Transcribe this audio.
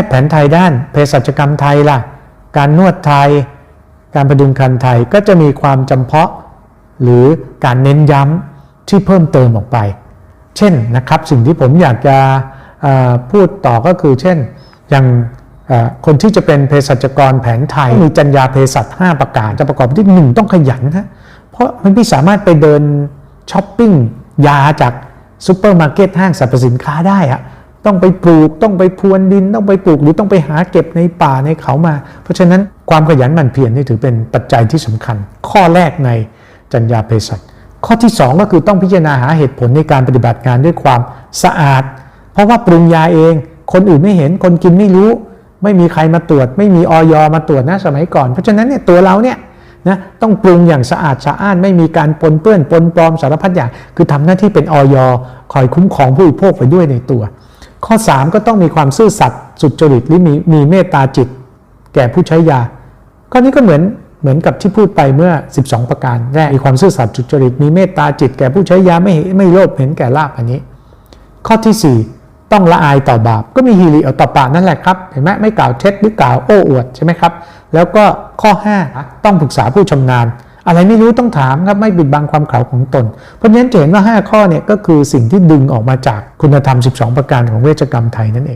ทย์แผนไทยด้านเภสัชกรรมไทยล่ะ การนวดไทย การประดุมคันไทยก็จะมีความจำเพาะ หรือการเน้นย้ำที่เพิ่มเติมออกไป เช่นนะครับสิ่งที่ผมอยากจะพูดต่อก็คือ เช่น อย่างคนที่จะเป็นเภสัชกรแผนไทยมีจรรยาเภสัช5ประการ จะประกอบที่หนึ่งต้องขยันนะเพราะมันไม่สามารถไปเดินช้อปปิ้งยาจากซูเปอร์มาร์เก็ตห้างสรรพสินค้าได้อะ ต้องไปปลูก ต้องไปพรวนดิน ต้องไปปลูก หรือต้องไปหาเก็บในป่าในเขามา เพราะฉะนั้นความขยันหมั่นเพียรนี่ถือเป็นปัจจัยที่สำคัญ ข้อแรกในจรรยาเภสัชข้อที่ 2 ก็คือต้องพิจารณาหาเหตุผลในการปฏิบัติงานด้วยความสะอาด เพราะว่าปรุงยาเอง คนอื่นไม่เห็นคนกินไม่รู้ ไม่มีใครมาตรวจ ไม่มีออยมาตรวจนะสมัยก่อน เพราะฉะนั้นเนี่ยตัวเราเนี่ยนะต้องปรุงอย่างสะอาดสะอ้านไม่มีการปนเปื้อนปนปลอมสารพัดอย่าง คือทำหน้าที่เป็นออยคอยคุ้มครองผู้บริโภคไปด้วยในตัว ข้อ 3 ก็ต้องมีความซื่อสัตย์สุจริตหรือมีมีเมตตาจิต แก่ผู้ใช้ยา ข้อนี้ก็เหมือนเหมือนกับที่พูดไปเมื่อ 12 ประการแรกมีความซื่อสัตย์สุจริตมีเมตตาจิต แก่ผู้ใช้ยาไม่ไม่โลภเห็นแก่ลาภอันนี้ ข้อทีสี่4 ต้องละอายต่อบาป ก็มีฮีริเอาต่อปานั่นแหละครับเห็นไหมไม่กล่าวเท็จหรือกล่าวโอ้อวดใช่ไหมครับแล้วก็ข้อ 5 ต้องปรึกษาผู้ชำนาญ อะไรไม่รู้ต้องถามครับไม่ปิดบังความเขาของตน เพราะฉะนั้นจะเห็นว่า 5 ข้อเนี่ยก็คือสิ่งที่ดึงออกมาจากคุณธรรม 12 ประการของเวชกรรมไทยนั่นเอง